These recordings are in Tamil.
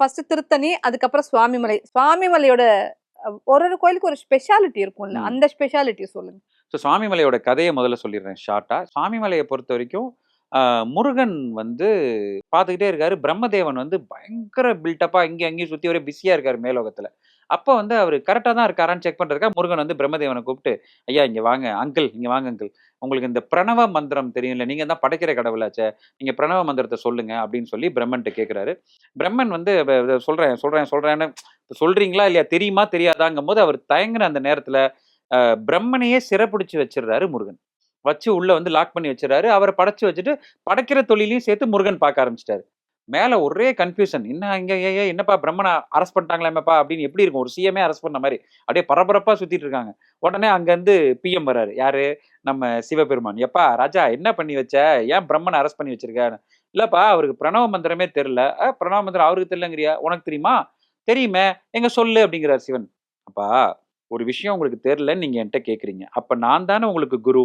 ஃபர்ஸ்ட் திருத்தணி அதுக்கப்புறம் சுவாமிமலை. சுவாமிமலையோட ஒரு ஒரு கோயிலுக்கு ஒரு ஸ்பெஷாலிட்டி இருக்கும்ல. அந்த ஸ்பெஷாலிட்டி சொல்லுங்க. ஸோ சுவாமிமலையோட கதையை முதல்ல சொல்லிடுறேன் ஷார்ட்டா சுவாமிமலையை பொறுத்த வரைக்கும் முருகன் வந்து பார்த்துக்கிட்டே இருக்காரு. பிரம்மதேவன் வந்து பயங்கர பில்டப்பா இங்கேயும் அங்கேயும் சுற்றி ஒரே பிஸியாக இருக்காரு மேலோகத்தில். அப்போ வந்து அவர் கரெக்டாக தான் இருக்காரான்னு செக் பண்ணுறதுக்காக முருகன் வந்து பிரம்மதேவனை கூப்பிட்டு ஐயா இங்கே வாங்க அங்கிள் இங்கே வாங்க அங்கிள் உங்களுக்கு இந்த பிரணவ மந்திரம் தெரியும்ல நீங்கள் தான் படைக்கிற கடவுளாச்சே. நீங்கள் பிரணவ மந்திரத்தை சொல்லுங்க அப்படின்னு சொல்லி பிரம்மன்ட்டு கேட்குறாரு பிரம்மன் வந்து சொல்கிறேன் சொல்கிறேன் சொல்கிறேன்னு சொல்கிறீங்களா இல்லையா தெரியுமா தெரியாதாங்கும் போது அவர் தயங்குற அந்த நேரத்தில் பிரம்மனையே சிறப்பிடிச்சு வச்சிடுறாரு முருகன். வச்சு உள்ள வந்து லாக் பண்ணி வச்சிடறாரு. அவரை படைச்சு வச்சுட்டு படைக்கிற தொழிலையும் சேர்த்து முருகன் பார்க்க ஆரம்பிச்சிட்டாரு. மேலே ஒரே கன்ஃபியூஷன் என்ன இங்கே ஏ என்னப்பா பிரம்மனை அரெஸ்ட் பண்ணிட்டாங்களேப்பா அப்படின்னு எப்படி இருக்கும்? ஒரு சிஎம்ஏ அரெஸ்ட் பண்ண மாதிரி. அப்படியே பரபரப்பாக சுற்றிட்டு இருக்காங்க. உடனே அங்கேருந்து பிஎம் வராரு யார்? நம்ம சிவபெருமான். எப்பா ராஜா என்ன பண்ணி வச்ச? ஏன் பிரம்மனை அரெஸ்ட் பண்ணி வச்சிருக்க? இல்லைப்பா அவருக்கு பிரணவ மந்திரமே தெரில பிரணவ மந்திரம் அவருக்கு தெரியலங்கிறியா? உனக்கு தெரியுமா? தெரியுமே. எங்கே சொல்லு? அப்படிங்கிறார் சிவன். அப்பா ஒரு விஷயம் உங்களுக்கு தெரிலன்னு நீங்கள் என்கிட்ட கேட்குறீங்க அப்போ நான் தானே உங்களுக்கு குரு?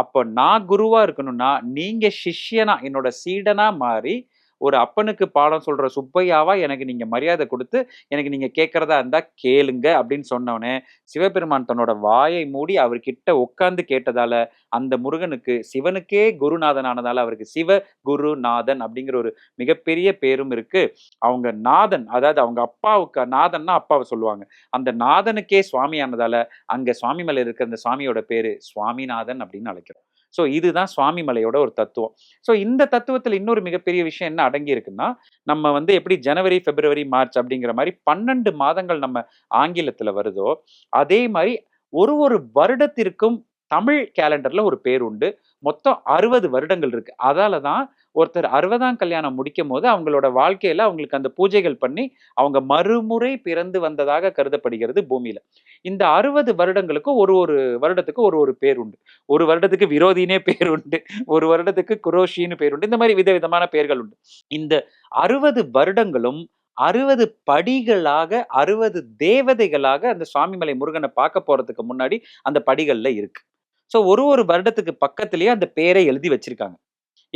அப்போ நான் குருவாக இருக்கணும்னா நீங்கள் சிஷ்யனா என்னோட சீடனாக மாறி ஒரு அப்பனுக்கு பாடம் சொல்ற சுப்பையாவா எனக்கு நீங்க மரியாதை கொடுத்து எனக்கு நீங்க கேட்கறதா இருந்தா கேளுங்க அப்படின்னு சொன்னவனே சிவபெருமான் தன்னோட வாயை மூடி அவர்கிட்ட உட்கார்ந்து கேட்டதால அந்த முருகனுக்கு சிவனுக்கே குருநாதன் ஆனதால அவருக்கு சிவ குருநாதன் அப்படிங்கிற ஒரு மிகப்பெரிய பேரும் இருக்கு. அவங்க நாதன் அதாவது அவங்க அப்பாவுக்கு நாதன்னா அப்பாவை சொல்லுவாங்க. அந்த நாதனுக்கே சுவாமி ஆனதால அங்க சுவாமிமலை இருக்கிற அந்த சுவாமியோட பேரு சுவாமிநாதன் அப்படின்னு அழைக்கிறோம். ஸோ இதுதான் சுவாமி மலையோட ஒரு தத்துவம். ஸோ இந்த தத்துவத்தில் இன்னொரு மிகப்பெரிய விஷயம் என்ன அடங்கி இருக்குன்னா நம்ம வந்து எப்படி ஜனவரி பிப்ரவரி மார்ச் அப்படிங்கிற மாதிரி பன்னெண்டு மாதங்கள் நம்ம ஆங்கிலத்தில் வருதோ அதே மாதிரி ஒரு ஒரு வருடத்திற்கும் தமிழ் கேலண்டர்ல ஒரு பேர் உண்டு. மொத்தம் அறுபது வருடங்கள் இருக்கு. அதால தான் ஒருத்தர் அறுபதாம் கல்யாணம் முடிக்கும் போது அவங்களோட வாழ்க்கையில அவங்களுக்கு அந்த பூஜைகள் பண்ணி அவங்க மறுமுறை பிறந்து வந்ததாக கருதப்படுகிறது பூமியில. இந்த அறுபது வருடங்களுக்கு ஒரு ஒரு வருடத்துக்கு ஒரு ஒரு பேர் உண்டு. ஒரு வருடத்துக்கு விரோதினே பேர் உண்டு. ஒரு வருடத்துக்கு குரோஷின்னு பேர் உண்டு. இந்த மாதிரி விதவிதமான பெயர்கள் உண்டு. இந்த அறுபது வருடங்களும் அறுபது படிகளாக அறுபது தேவதைகளாக அந்த சுவாமிமலை முருகனை பார்க்க போறதுக்கு முன்னாடி அந்த படிகள்ல இருக்கு. ஸோ ஒரு ஒரு வருடத்துக்கு பக்கத்திலேயே அந்த பேரை எழுதி வச்சிருக்காங்க.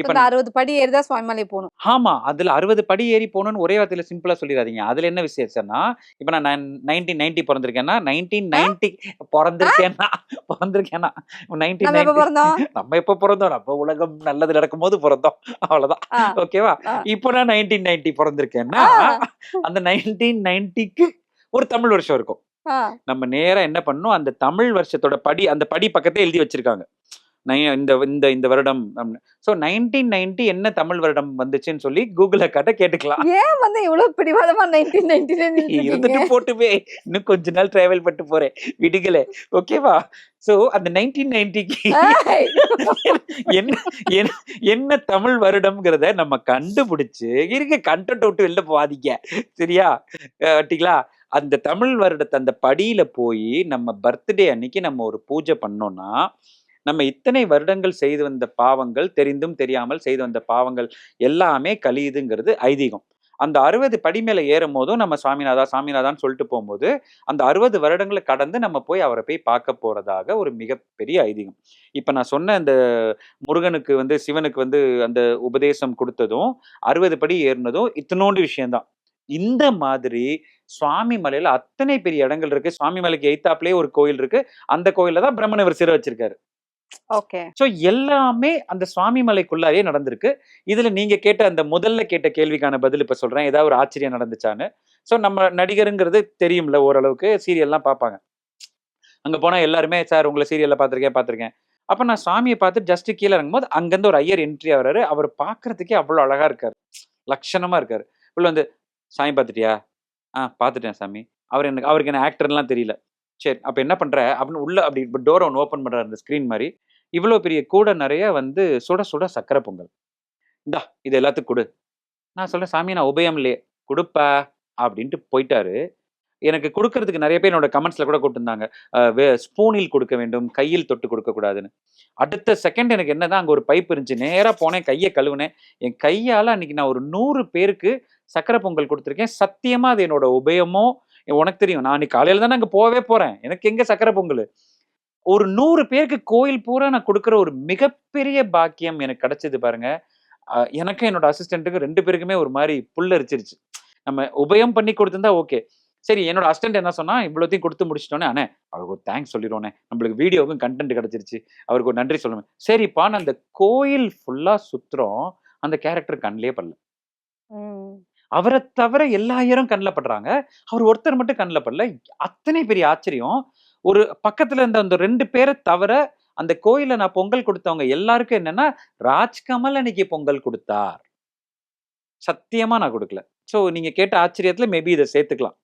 இப்ப அறுபது படி ஏறிதான் சுவாமிமலை போகணும். ஆமா அதுல அறுபது படி ஏறி போகணும்னு ஒரே வார்த்தையில சிம்பிளா சொல்லிடாதீங்க. அதுல என்ன விசேஷம்னா இப்ப நான் நைன்டீன் நைன்டி பிறந்திருக்கேன்னா நைன்டீன் நைன்டி பிறந்திருக்கேன்னா பிறந்திருக்கேன்னா நைன்டீன் நம்ம எப்ப பிறந்தோம்? நம்ம உலகம் நல்லது நடக்கும் போது பிறந்தோம். அவ்வளவுதான். ஓகேவா. இப்போ நான் நைன்டீன் நைன்டி பிறந்திருக்கேன்னா. அந்த நைன்டீன் நைன்டிக்கு ஒரு தமிழ் வருஷம் இருக்கும். நம்ம நேரா என்ன பண்ணணும்? அந்த தமிழ் வருஷத்தோட படி அந்த படி பக்கத்தை எழுதி வச்சிருக்காங்க. இந்த இந்த இந்த வருடம் ஸோ நைன்டீன் நைன்டி என்ன தமிழ் வருடம் வந்துச்சுன்னு சொல்லி கூகுள காட்ட கேட்டுக்கலாம். ஏன் வந்து இவ்வளவு பிடிவாதமா நைன்டீன் நைன்டி இருந்துட்டு போட்டுமே. இன்னும் கொஞ்ச நாள் டிராவல் பண்ணிட்டு போறேன். விடுகல ஓகேவா சோ அந்த நைன்டீன் நைன்டிக்கு என்ன என்ன- தமிழ் வருடம்ங்கிறத நம்ம கண்டுபிடிச்சு இருக்க கண்டென்ட் விட்டு வெளில போகாதீங்க. சரியா? அஹ் வட்டிங்களா அந்த தமிழ் வருடத்தை அந்த படியில போய் நம்ம பர்த்டே அன்னைக்கு நம்ம ஒரு பூஜை பண்ணோம்னா நம்ம இத்தனை வருடங்கள் செய்து வந்த பாவங்கள் தெரிந்தும் தெரியாமல் செய்து வந்த பாவங்கள் எல்லாமே கழியுதுங்கிறது ஐதீகம். அந்த அறுபது படி மேலே ஏறும் போதும் நம்ம சாமிநாதா சாமிநாதான்னு சொல்லிட்டு போகும்போது அந்த அறுபது வருடங்களை கடந்து நம்ம போய் அவரை போய் பார்க்க போறதாக ஒரு மிகப்பெரிய ஐதீகம். இப்போ நான் சொன்ன அந்த முருகனுக்கு வந்து சிவனுக்கு வந்து அந்த உபதேசம் கொடுத்ததும் அறுபது படி ஏறினதும் இத்தனோண்டு விஷயம்தான். இந்த மாதிரி சுவாமி மலையில அத்தனை பெரிய இடங்கள் இருக்கு. சுவாமி மலைக்கு எய்த்தாப்லயே ஒரு கோயில் இருக்கு. அந்த கோயில தான் பிரம்மன் இவர் சிறை வச்சிருக்காரு. ஓகே. ஸோ எல்லாமே அந்த சுவாமி மலைக்குள்ளாரே நடந்திருக்கு. இதுல நீங்க கேட்ட அந்த முதல்ல கேட்ட கேள்விக்கான பதில் இப்ப சொல்றேன். ஏதாவது ஒரு ஆச்சரியம் நடந்துச்சான்னு. ஸோ நம்ம நடிகருங்கிறது தெரியும்ல ஓரளவுக்கு சீரியல்லாம் பார்ப்பாங்க அங்க போனா எல்லாருமே சார் உங்களை சீரியல்ல பார்த்துருக்கேன் பார்த்துருக்கேன் அப்ப நான் சாமியை பார்த்து ஜஸ்ட் கீழே இறங்கும்போது அங்கேருந்து ஒரு ஐயர் என்ட்ரி ஆகிறாரு அவர் பார்க்கறதுக்கே அவ்வளவு அழகா இருக்காரு. லட்சணமா இருக்காரு. உள்ள வந்து சாமி பார்த்துட்டியா ஆ பார்த்துட்டேன் சாமி. அவர் எனக்கு அவருக்கு என்ன ஆக்டர்லாம் தெரியல. சரி அப்போ என்ன பண்ற? அப்படின்னு உள்ள அப்படி இப்போ டோர் ஒன்று ஓப்பன் பண்றாரு அந்த ஸ்க்ரீன் மாதிரி. இவ்வளோ பெரிய கூட நிறைய வந்து சுட சுட சக்கரை பொங்கல். இந்தா இது எல்லாத்துக்கும் கொடு. நான் சொல்றேன் சாமி நான் உபயம் இல்லையே. கொடுப்பா. அப்படின்ட்டு போயிட்டாரு. எனக்கு கொடுக்கறதுக்கு நிறைய பேர் என்னோட கமெண்ட்ஸில் கூட கொடுத்துருந்தாங்க ஸ்பூனில் கொடுக்க வேண்டும் கையில் தொட்டு கொடுக்கக்கூடாதுன்னு அடுத்த செகண்ட் எனக்கு என்னதான் அங்கே ஒரு பைப் இருந்துச்சு நேராக போனேன் கையை கழுவுனேன். என் கையால் அன்னைக்கு நான் ஒரு நூறு பேருக்கு சக்கரை பொங்கல் கொடுத்துருக்கேன். சத்தியமாக அது என்னோட உபயமோ உனக்கு தெரியும். நான் அன்னைக்கு காலையில தானே அங்க போகவே போறேன். எனக்கு எங்க சக்கரை பொங்கல்? ஒரு நூறு பேருக்கு கோயில் பூரா நான் கொடுக்குற ஒரு மிகப்பெரிய பாக்கியம் எனக்கு கிடைச்சது பாருங்க. எனக்கும் என்னோட அசிஸ்டண்ட்டுக்கு ரெண்டு பேருக்குமே ஒரு மாதிரி புல்லரிச்சிருச்சு நம்ம உபயம் பண்ணி கொடுத்துருந்தா ஓகே. சரி என்னோட அசிஸ்டன்ட் என்ன சொன்னா இவ்வளோத்தையும் கொடுத்து முடிச்சிட்டோன்னே அண்ணே அவருக்கு ஒரு தேங்க்ஸ் சொல்லிடுவோனே. நம்மளுக்கு வீடியோவுக்கும் கண்டென்ட் கிடைச்சிருச்சு. அவருக்கு ஒரு நன்றி சொல்லணும் நான் அந்த கோயில் ஃபுல்லா சுத்துறோம். அந்த கேரக்டர் கண்ணிலே பண்ணல அவரை தவிர எல்லா ஐயரும் கண்ணில் படுறாங்க. அவர் ஒருத்தர் மட்டும் கண்ணில் படல. அத்தனை பெரிய ஆச்சரியம். ஒரு பக்கத்துல இருந்த அந்த ரெண்டு பேரை தவிர அந்த கோயில்ல நான் பொங்கல் கொடுத்தவங்க எல்லாருக்கும் என்னன்னா ராஜ்கமல் அன்னைக்கு பொங்கல் கொடுத்தார். சத்தியமா நான் கொடுக்கல. சோ நீங்க கேட்ட ஆச்சரியத்துல மேபி இதை சேர்த்துக்கலாம்.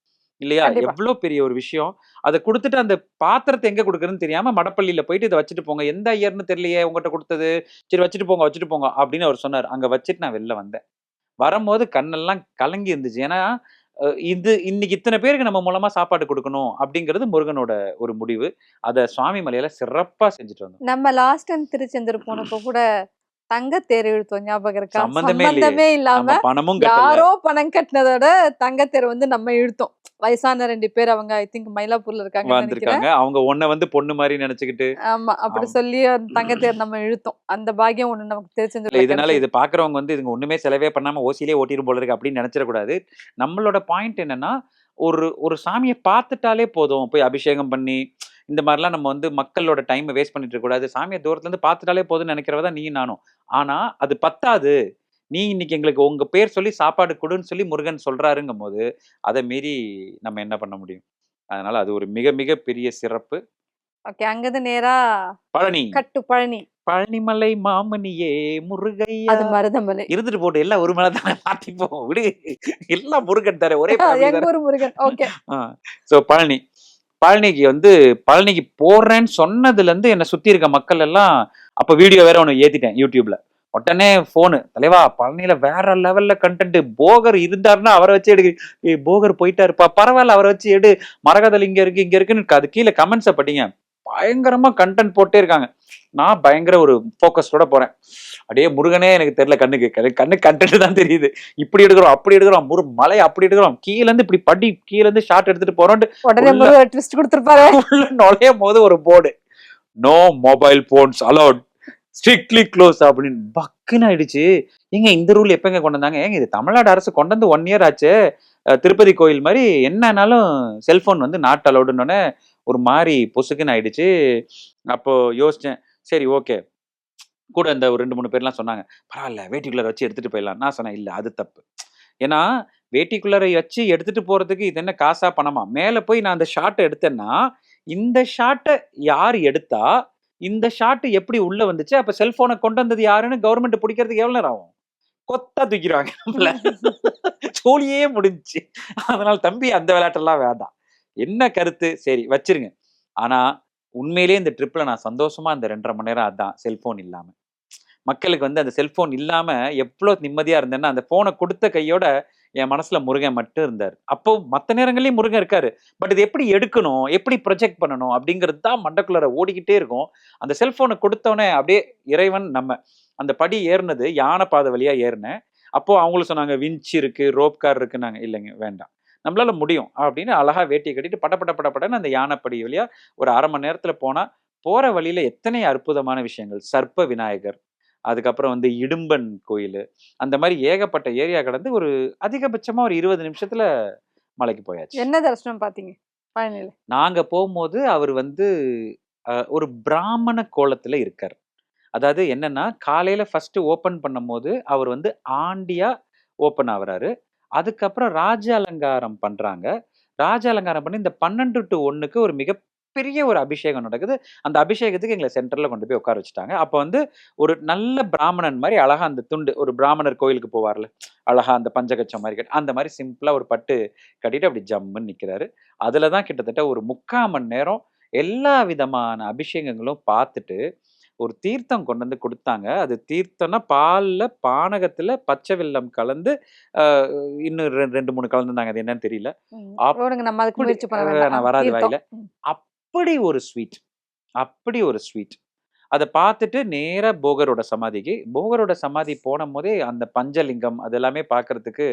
இல்லையா. எவ்வளவு பெரிய ஒரு விஷயம். அதை கொடுத்துட்டு அந்த பாத்திரத்தை எங்க கொடுக்குறதுன்னு தெரியாம மடப்பள்ளியில போயிட்டு இதை வச்சுட்டு போங்க. எந்த ஐயர்னு தெரியலையே உங்ககிட்ட கொடுத்தது. சரி வச்சுட்டு போங்க வச்சுட்டு போங்க அப்படின்னு அவர் சொன்னார். அங்க வச்சுட்டு நான் வெளில வந்தேன். வரும்போது கண்ணெல்லாம் கலங்கி இருந்துச்சு. ஏன்னா இது இன்னைக்கு இத்தனை பேருக்கு நம்ம மூலமா சாப்பாடு கொடுக்கணும் அப்படிங்கிறது முருகனோட ஒரு முடிவு. அதை சுவாமி மலையில சிறப்பா செஞ்சுட்டு வந்தோம். நம்ம லாஸ்ட் டைம் திருச்செந்தூர் போனப்போ கூட தங்க தேர் இழுத்தோம் ஞாபகம் இருக்கா? சம்பந்தமே இல்லாம யாரோ பணம் கட்டினதோட தங்கத்தேர் வந்து நம்ம இழுத்தோம். வயசான ரெண்டு பேர் அவங்க ஐ திங்க் மயிலாப்பூர்ல இருக்காங்க வந்திருக்காங்க. அவங்க ஒன்ன வந்து பொண்ணு மாதிரி நினைச்சுக்கிட்டு. ஆமா அப்படி. சொல்லி அந்த தங்கத்தேர் நம்ம இழுத்தோம். அந்த பாக்கியம் ஒண்ணு நமக்கு இல்ல, திருச்செந்தூர்ல இதனால. இது பாக்குறவங்க வந்து இதுங்க ஒண்ணுமே செலவே பண்ணாம ஓசிலே ஓட்டிரும் போல இருக்கு அப்படின்னு நினைச்சிடக்கூடாது. நம்மளோட பாயிண்ட் என்னன்னா ஒரு ஒரு சாமியை பார்த்துட்டாலே போதும். போய் அபிஷேகம் பண்ணி இந்த மாதிரிலாம் நம்ம வந்து மக்களோட டைமை வேஸ்ட் பண்ணிட்டு இருக்க கூடாது சாமியை தூரத்துல இருந்து பார்த்துட்டாலே போதும்னு நினைக்கிறவ தான் நீ நானும். ஆனா அது பத்தாது. நீ இன்னைக்கு எங்களுக்கு உங்க பேர் சொல்லி சாப்பாடு கொடுன்னு சொல்லி முருகன் சொல்றாருங்கும் போது அதை மீறி நம்ம என்ன பண்ண முடியும்? அதனால அது ஒரு மிக மிக பெரிய சிறப்பு. ஓகே அங்கிருந்து நேரா பழனி. கட்டு பழனி. பழனிமலை மாமணியே முருகையா. அது மருதமலை. இருந்துட்டு போட்டு எல்லாம் ஒரு மேல தானே மாத்திப்போம். விடு. எல்லாம் முருகன் தர ஒரே எங்க. ஊர் முருகன். ஓகே. சோ பழனி. பழனிக்கு வந்து பழனிக்கு போடுறேன்னு சொன்னதுல இருந்து என்னை சுத்தி இருக்க மக்கள் எல்லாம் அப்ப வீடியோ வேற ஒன்று ஏத்திட்டேன் யூடியூப்ல உடனே போனு தலைவா பழனியில வேற லெவல்ல கண்டென்ட் போகர் இருந்தாருன்னா அவரை வச்சு எடு. போகர் போகர் போயிட்டாருப்பா பரவாயில்ல அவரை வச்சு எடு. மரகதல் இங்க இருக்கு இங்க இருக்குன்னு அது கீழே கமெண்ட்ஸை படிங்க. பயங்கரமா கண்டென்ட் போட்டே இருக்காங்க. நான் பயங்கர ஒரு ஃபோக்கஸ்டோட போறேன். அப்படியே முருகனே எனக்கு தெரியல கண்ணுக்கு. கண்ணு- கண்டென்ட் தான் தெரியுது. இப்படி எடுக்கிறோம் அப்படி எடுக்கிறோம் முரு மலை அப்படி எடுக்கிறோம். கீழ இருந்து இப்படி படி கீழ இருந்து ஷாட் எடுத்துட்டு உள்ள நுழையும் போது ஒரு board no mobile phones allowed strictly close அப்படின்னு பக்குன்னு ஆயிடுச்சு. ஏங்க இந்த ரூல் எப்பங்க கொண்டு வந்தாங்க? ஏங்க இது தமிழ்நாடு அரசு கொண்டு வந்து ஒன் இயர் ஆச்சு. திருப்பதி கோயில் மாதிரி என்னன்னாலும் செல்போன் வந்து நாட் அலௌடுன்னொன்னே ஒரு மாதிரி பொசுக்குன்னு ஆயிடுச்சு. அப்போ யோசிச்சேன் சரி ஓகே. கூட இந்த ஒரு ரெண்டு மூணு பேர்லாம் சொன்னாங்க பரவாயில்ல வேட்டிக்குள்ளர வச்சு எடுத்துட்டு போயிடலாம். நான் சொன்னேன் இல்ல அது தப்பு. ஏன்னா வேட்டிக்குள்ளரை வச்சு எடுத்துட்டு போறதுக்கு இது என்ன காசா பணமா? மேல போய் நான் அந்த ஷாட்டை எடுத்தேன்னா இந்த ஷாட்டை யார் எடுத்தா இந்த ஷாட் எப்படி உள்ள வந்துச்சு? அப்ப செல்போனை கொண்டு வந்தது யாருன்னு கவர்மெண்ட் பிடிக்கிறதுக்கு எவ்வளவு நேரம் ஆகும்? கொத்தா தூக்கிடுவாங்க நம்மள. சோழியே முடிஞ்சுச்சு. அதனால தம்பி அந்த விளையாட்டெல்லாம் வேண்டாம். என்ன கருத்து? சரி வச்சிருங்க. ஆனா உண்மையிலேயே இந்த ட்ரிப்பில் நான் சந்தோஷமா இந்த ரெண்டரை மணி நேரம் அதான் செல்போன் இல்லாம. மக்களுக்கு வந்து அந்த செல்போன் இல்லாம எவ்வளோ நிம்மதியா இருந்தேன்னா அந்த போனை கொடுத்த கையோட என் மனசுல முருகன் மட்டும் இருந்தார். அப்போ மற்ற நேரங்கள்லயும் முருகன் இருக்காரு. பட் இது எப்படி எடுக்கணும்? எப்படி ப்ரொஜெக்ட் பண்ணணும்? அப்படிங்கிறது தான் மண்டக்குள்ளார ஓடிக்கிட்டே இருக்கும். அந்த செல்போனை கொடுத்தோன்னே அப்படியே இறைவன் நம்ம. அந்த படி ஏறினது யானை பாதை வழியா ஏறினேன். அப்போ அவங்களும் சொன்னாங்க விஞ்ச் இருக்கு ரோப் கார் இருக்குன்னாங்க. இல்லைங்க வேண்டாம். நம்மளால முடியும் அப்படின்னு அழகா வேட்டியை கட்டிட்டு பட பட பட படன்னு அந்த யானைப்படி வழியா ஒரு அரை மணி நேரத்துல போனா போற வழியில எத்தனை அற்புதமான விஷயங்கள். சர்ப்ப விநாயகர் அதுக்கப்புறம் வந்து இடும்பன் கோயில் அந்த மாதிரி ஏகப்பட்ட ஏரியா கடந்து ஒரு அதிகபட்சமா ஒரு இருபது நிமிஷத்துல மலைக்கு போயாச்சு. என்ன தரிசனம் பாத்தீங்க? பழனியில நாங்க போகும்போது அவர் வந்து ஒரு பிராமண கோலத்துல இருக்கார். அதாவது என்னன்னா காலையில ஃபர்ஸ்ட் ஓபன் பண்ணும்போது அவர் வந்து ஆண்டியா ஓபன் ஆகுறாரு. அதுக்கப்புறம் ராஜ அலங்காரம் பண்றாங்க. ராஜ அலங்காரம் பண்ணி இந்த பன்னெண்டு டு ஒன்றுக்கு ஒரு மிகப்பெரிய ஒரு அபிஷேகம் நடக்குது. அந்த அபிஷேகத்துக்கு எங்களை சென்டர்ல கொண்டு போய் உட்கார வச்சுட்டாங்க. அப்போ வந்து ஒரு நல்ல பிராமணன் மாதிரி அழகா அந்த துண்டு ஒரு பிராமணர் கோயிலுக்கு போவார்ல அழகா அந்த பஞ்சகச்சம் மாதிரி கட்டி அந்த மாதிரி சிம்பிளா ஒரு பட்டு கட்டிட்டு அப்படி ஜம்முன்னு நிக்கிறாரு. அதில் தான் கிட்டத்தட்ட ஒரு முக்கால் மணி நேரம் எல்லா விதமான அபிஷேகங்களும் பார்த்துட்டு ஒரு தீர்த்தம் கொண்டு வந்து கொடுத்தாங்க. அது தீர்த்தம்னா பால்ல பானகத்துல பச்சை வெல்லம் கலந்து இன்னும் ரெண்டு மூணு கலந்துருந்தாங்க. அது என்னன்னு தெரியல. நான் வராது. வாயில. அப்படி ஒரு ஸ்வீட் அப்படி ஒரு ஸ்வீட். அதை பார்த்துட்டு நேரா போகரோட சமாதிக்கு. போகரோட சமாதி போன போதே அந்த பஞ்சலிங்கம் அது எல்லாமே பார்க்கிறதுக்கு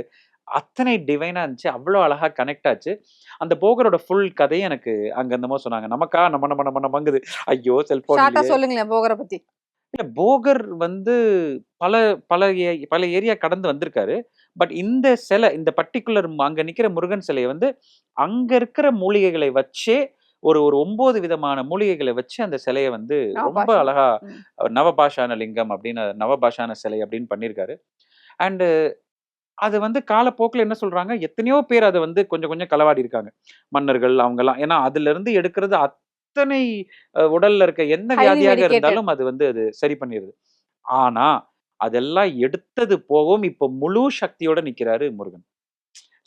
அத்தனை டிவைனா இருந்துச்சு. அவ்வளோ அழகா கனெக்ட் ஆச்சு. அந்த போகரோட ஃபுல் கதையை எனக்கு அங்க என்னமோ சொன்னாங்க. நமக்கா? நம்ம நம்ம நம்ம நமங்குது ஐயோ ஷார்ட்டா சொல்லுங்களேன் போகிற பத்தி. இல்ல போகர் வந்து பல பல பல ஏரியா கடந்து வந்திருக்காரு. பட் இந்த சிலை இந்த பர்டிகுலர் அங்க நிக்கிற முருகன் சிலையை வந்து அங்க இருக்கிற மூலிகைகளை வச்சே ஒரு ஒரு ஒன்பது விதமான மூலிகைகளை வச்சு அந்த சிலையை வந்து ரொம்ப. அழகா. நவபாஷான லிங்கம் அப்படின்னு நவபாஷான சிலை அப்படின்னு பண்ணியிருக்காரு அண்டு அது வந்து காலப்போக்கில் என்ன சொல்றாங்க? எத்தனையோ பேர் அதை வந்து கொஞ்சம் கொஞ்சம் களவாடி இருக்காங்க. மன்னர்கள் அவங்கெல்லாம். ஏன்னா அதுல இருந்து எடுக்கிறது அத்தனை உடல்ல இருக்க எந்த வியாதியாக. இருந்தாலும் அது வந்து அது சரி பண்ணிடுது ஆனா அதெல்லாம் எடுத்தது போகவும் இப்போ முழு சக்தியோட நிக்கிறாரு முருகன்.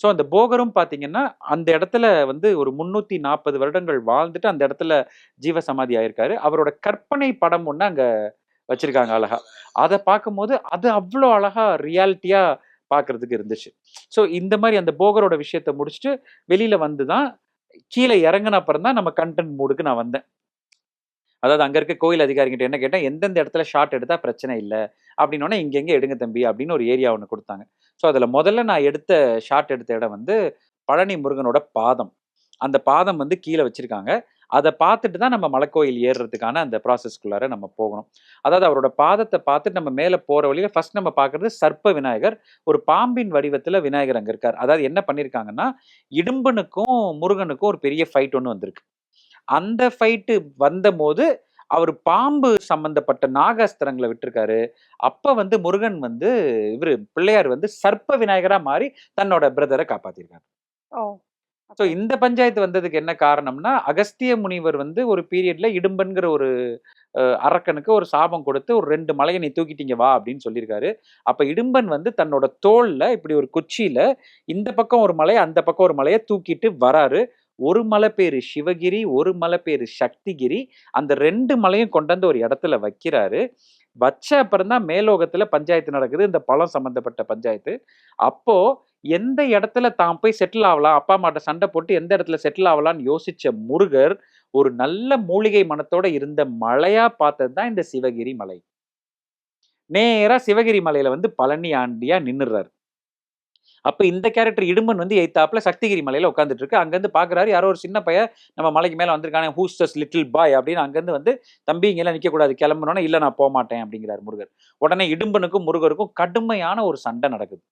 ஸோ அந்த போகரும் பாத்தீங்கன்னா அந்த இடத்துல வந்து ஒரு முன்னூத்தி நாற்பது வருடங்கள் வாழ்ந்துட்டு அந்த இடத்துல ஜீவ சமாதி ஆயிருக்காரு. அவரோட கற்பனை படம் ஒண்ணு அங்க வச்சிருக்காங்க அழகா. அதை பார்க்கும்போது அது அவ்வளோ அழகா ரியாலிட்டியா பார்க்கறதுக்கு இருந்துச்சு. ஸோ இந்த மாதிரி அந்த போகரோட விஷயத்த முடிச்சுட்டு வெளியில வந்து தான் கீழே இறங்கின அப்புறம் தான் நம்ம கண்டென்ட் மூடுக்கு நான் வந்தேன். அதாவது அங்கே இருக்க கோயில் அதிகாரிகிட்ட என்ன கேட்டேன் எந்தெந்த இடத்துல ஷார்ட் எடுத்தால் பிரச்சனை இல்லை? அப்படின்னோடனே இங்க எடுங்க தம்பி? அப்படின்னு ஒரு ஏரியா ஒன்று கொடுத்தாங்க. ஸோ அதில் முதல்ல நான் எடுத்த ஷாட் எடுத்த இடம் வந்து பழனி முருகனோட பாதம். அந்த பாதம் வந்து கீழே வச்சிருக்காங்க. அதை பார்த்துட்டு தான் நம்ம மலைக்கோயில் ஏறுறதுக்கான அந்த ப்ராசஸ்க்குள்ளார நம்ம போகணும். அதாவது அவரோட பாதத்தை பார்த்துட்டு நம்ம மேலே போகிற வழியில் ஃபர்ஸ்ட் நம்ம பார்க்கறது சர்ப்ப விநாயகர் ஒரு பாம்பின் வடிவத்தில் விநாயகர் அங்கே இருக்கார். அதாவது என்ன பண்ணியிருக்காங்கன்னா இடும்பனுக்கும் முருகனுக்கும் ஒரு பெரிய ஃபைட் ஒன்று வந்திருக்கு. அந்த ஃபைட்டு வந்தபோது அவர் பாம்பு சம்பந்தப்பட்ட நாகாஸ்திரங்களை விட்டுருக்காரு. அப்ப வந்து முருகன் வந்து இவரு பிள்ளையார் வந்து சர்ப்ப விநாயகரா மாறி தன்னோட பிரதரை காப்பாத்திருக்காரு. ஓ. ஸோ இந்த பஞ்சாயத்து வந்ததுக்கு என்ன காரணம்னா அகஸ்திய முனிவர் வந்து ஒரு பீரியட்ல இடும்பன்கிற ஒரு அரக்கனுக்கு ஒரு சாபம் கொடுத்து ஒரு ரெண்டு மலையை நீ தூக்கிட்டீங்க வா அப்படின்னு சொல்லியிருக்காரு. அப்ப இடும்பன் வந்து தன்னோட தோல்ல இப்படி ஒரு குச்சியில இந்த பக்கம் ஒரு மலையை அந்த பக்கம் ஒரு மலையை தூக்கிட்டு வராரு. ஒரு மலை பேரு சிவகிரி ஒரு மலை பேரு சக்திகிரி அந்த ரெண்டு மலையும் கொண்டாந்து ஒரு இடத்துல வைக்கிறாரு. வச்ச அப்புறம் தான் மேலோகத்துல பஞ்சாயத்து நடக்குது. இந்த பழம் சம்பந்தப்பட்ட பஞ்சாயத்து. அப்போ எந்த இடத்துல தான் போய் செட்டில் ஆகலாம் அப்பா அம்மாட்ட சண்டை போட்டு எந்த இடத்துல செட்டில் ஆகலாம்னு யோசிச்ச முருகர் ஒரு நல்ல மூலிகை மனத்தோட இருந்த மலையா பார்த்தது தான் இந்த சிவகிரி மலை. நேரா சிவகிரி மலையில வந்து பழனி ஆண்டியா நின்றுறாரு அப்ப இந்த கேரக்டர் இடுமன் வந்து எய்த்தாப்புல சக்திகிரி மலையில உட்காந்துட்டு இருக்கு அங்கிருந்து பாக்குறாரு யாரோ ஒரு சின்ன பையன் நம்ம மலைக்கு மேல வந்திருக்கானே ஹூஸ்டஸ் லிட்டில் பாய் அப்படின்னு அங்கிருந்து வந்து தம்பி இங்கெல்லாம் நிக்க கூடாது கிளம்பணும்னா இல்ல நான் போக மாட்டேன் அப்படிங்கிறார் முருகர். உடனே இடும்பனுக்கும் முருகருக்கும் கடுமையான ஒரு சண்டை நடக்குது.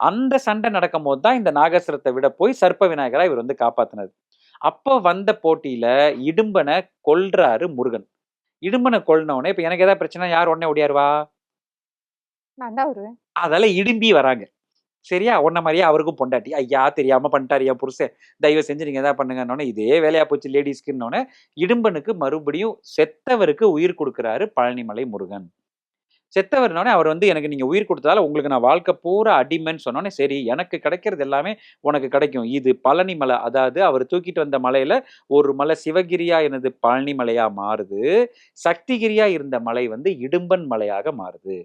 அந்த சண்டை நடக்கும் போது தான் இந்த நாகசுரத்தை விட போய் சர்ப்ப விநாயகரா இவர் வந்து காப்பாத்தினார். அப்போ வந்த போட்டியில இடும்பனை கொல்றாரு முருகன். இடும்பனை கொல்னவனே இப்ப எனக்கு ஏதாவது பிரச்சனை யார் உடனே ஓடியாருவா? நான் தான் வருவேன். அதெல்லாம் இடும்பி வராங்க. சரியா? உன்ன மாதிரியே அவருக்கும் பொண்டாட்டி. ஐயா தெரியாம பண்ணிட்டாரு என் புருஷன். தயவு செஞ்சு நீங்க எதாவது பண்ணுங்கன்னொன்னே இதே வேலையா போச்சு லேடிஸ்க்குன்னொன்னே இடும்பனுக்கு மறுபடியும் செத்தவருக்கு உயிர் கொடுக்குறாரு பழனிமலை முருகன். செத்தவர்னோடனே அவர் வந்து எனக்கு நீங்கள் உயிர் கொடுத்ததால உங்களுக்கு நான் வாழ்க்கை பூரா அடிமைன்னு சொன்னோன்னே சரி எனக்கு கிடைக்கிறது எல்லாமே உனக்கு கிடைக்கும். இது பழனி மலை அதாவது அவர் தூக்கிட்டு வந்த மலையில் ஒரு மலை சிவகிரியா எனது பழனிமலையாக மாறுது. சக்திகிரியா இருந்த மலை வந்து இடும்பன் மலையாக மாறுது.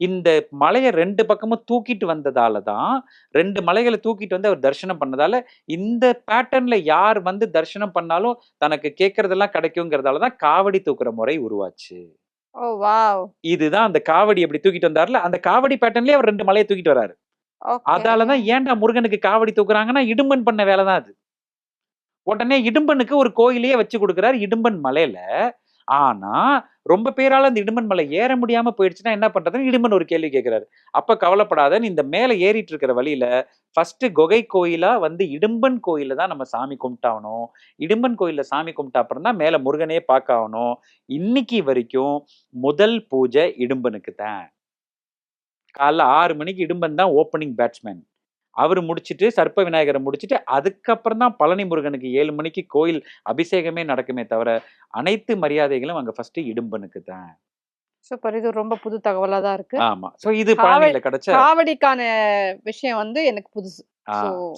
இந்த மலையை ரெண்டு பக்கமும் தூக்கிட்டு வந்ததால தான் ரெண்டு மலைகளை தூக்கிட்டு வந்து அவர் தரிசனம் பண்ணதால இந்த பேட்டர்ன்ல யார் வந்து தரிசனம் பண்ணாலும் தனக்கு கேட்கறதெல்லாம் கிடைக்குங்கிறதால தான் காவடி தூக்குற முறை உருவாச்சு. Oh wow. இதுதான் அந்த காவடி அப்படி தூக்கிட்டு வந்தார்ல அந்த காவடி பேட்டர்ன்லயே அவர் ரெண்டு மலையை தூக்கிட்டு வராரு அதாலதான் ஏன்டா முருகனுக்கு காவடி தூக்குறாங்கன்னா இடும்பன் பண்ண வேலை தான் அது. உடனே இடும்பனுக்கு ஒரு கோயிலையே வச்சு கொடுக்குறாரு இடும்பன் மலையில. ஆனா ரொம்ப பேரால அந்த இடுமன் மலை ஏற முடியாம போயிடுச்சுன்னா என்ன பண்றதுன்னு இடுமன் ஒரு கேள்வி கேட்கிறாரு அப்ப கவலைப்படாத இந்த மேல ஏறிட்டு இருக்கிற வழியில ஃபர்ஸ்ட் குகை கோயிலா வந்து இடும்பன் கோயில தான் நம்ம சாமி கும்பிட்டாகணும். இடும்பன் கோயில்ல சாமி கும்பிட்டா அப்புறம் தான் மேல முருகனே பார்க்க ஆகணும். இன்னைக்கு வரைக்கும் முதல் பூஜை இடும்பனுக்கு தான் காலைல ஆறு மணிக்கு இடும்பன் தான் ஓப்பனிங் பேட்ஸ்மேன் அவர் முடிச்சிட்டு சர்ப்ப விநாயகரை முடிச்சிட்டு அதுக்கப்புறம் தான் பழனி முருகனுக்கு ஏழு மணிக்கு கோயில் அபிஷேகமே நடக்குமே தவிர அனைத்து மரியாதைகளும் அங்க ஃபர்ஸ்ட் இடும்பனுக்கு தான். சூப்பர். இது ரொம்ப புது தகவலா தான் இருக்கு. ஆமா. சோ இது பழனியில கிடைச்ச காவடிக்கான விஷயம் வந்து எனக்கு புதுசு.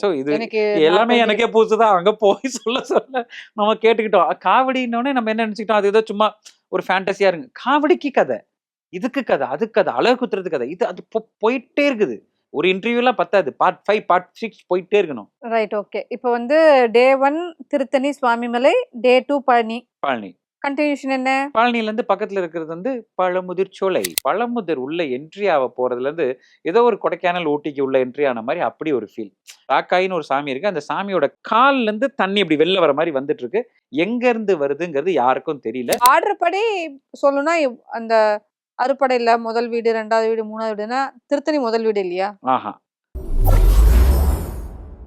சோ இது எனக்கு எல்லாமே எனக்கே புதுசுதான் அங்க போய் சொல்ல சொல்ல நம்ம கேட்டுக்கிட்டோம். காவடினோடனே நம்ம என்ன நினைச்சுக்கிட்டோம்? அது ஏதோ சும்மா ஒரு ஃபேண்டசியா இருங்க காவடிக்கு கதை. இதுக்கு கதை அதுக்கு கதை அழகு குத்துறது கதை. இது அது போயிட்டே இருக்குது. ஒரு இன்டர்வியூலாம் பத்தாது. பார்ட் ஃபைவ் பார்ட் சிக்ஸ் போயிட்டே இருக்கணும். ரைட் ஓகே இப்போ வந்து day one Tiruttani Swamimalai day two Palani. Palani. Continuation என்ன? பழனில இருந்து பக்கத்துல இருக்கிறது வந்து பழமுதிர் சோலை. பழமுதிர் உள்ள என்ட்ரி ஆக போறதுல இருந்து ஏதோ ஒரு கொடைக்கானல் ஊட்டிக்கு உள்ள என்ட்ரி ஆன மாதிரி அப்படி ஒரு ஃபீல் ராக்காயின்னு ஒரு சாமி இருக்கு. அந்த சாமியோட கால்ல இருந்து தண்ணி இப்படி வெளில வர மாதிரி வந்துட்டு இருக்கு எங்க இருந்து வருதுங்கிறது யாருக்கும் தெரியல. ஆர்டர் படி சொல்லணும்னா அந்த அறுபடையில முதல் வீடு ரெண்டாவது வீடு மூணாவது வீடுனா திருத்தணி முதல் வீடு இல்லையா?